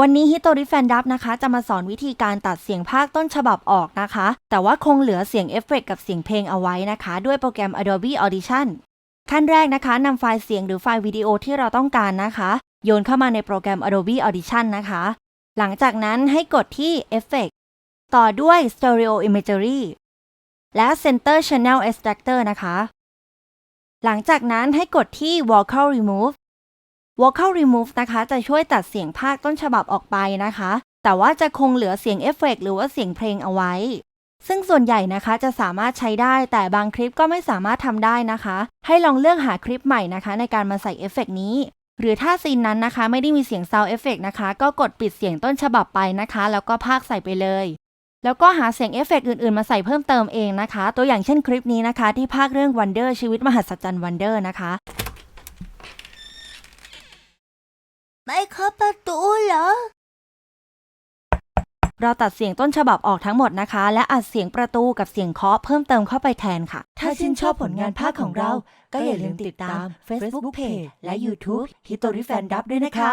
วันนี้ฮิโตริแฟนดับนะคะ จะมาสอนวิธีการตัดเสียงภาคต้นฉบับออกนะคะ แต่ว่าคงเหลือเสียงเอฟเฟกต์กับเสียงเพลงเอาไว้นะคะ ด้วยโปรแกรม Adobe Audition ขั้นแรกนะคะนำไฟล์เสียงหรือไฟล์วิดีโอที่เราต้องการนะคะ โยนเข้ามาในโปรแกรม Adobe Audition นะคะ หลังจากนั้นให้กดที่ Effect ต่อด้วย Stereo Imagery และ Center Channel Extractor นะคะ หลังจากนั้นให้กดที่ Vocal Remove Vocal Remove นะคะ จะช่วยตัดเสียงภาคต้นฉบับออกไปนะคะ แต่ว่าจะคงเหลือเสียงเอฟเฟกต์หรือว่าเสียงเพลงเอาไว้ ซึ่งส่วนใหญ่นะคะจะสามารถใช้ได้แต่บางคลิปก็ไม่สามารถทำได้นะคะ ให้ลองเลือกหาคลิปใหม่นะคะ ในการมาใส่เอฟเฟกต์นี้ หรือถ้าซีนนั้นนะคะ ไม่ได้มีเสียง Sound Effect นะคะ ก็กดปิดเสียงต้นฉบับไปนะคะ แล้วก็พากใส่ไปเลย แล้วก็หาเสียงเอฟเฟกต์อื่นๆ มาใส่เพิ่มเติมเองนะคะ ตัวอย่างเช่นคลิปนี้นะคะ ที่พากเรื่อง Wonder ชีวิตมหัศจรรย์ Wonder นะคะ ไม่เคาะประตูเหรอ เราตัดเสียงต้นฉบับออกทั้งหมดนะคะ และอัดเสียงประตูกับเสียงเคาะเพิ่มเติมเข้าไปแทนค่ะ ถ้าชื่นชอบผลงานภาคของเรา ก็อย่าลืมติดตาม Facebook Page และ YouTube History Fan Dub ด้วยนะคะ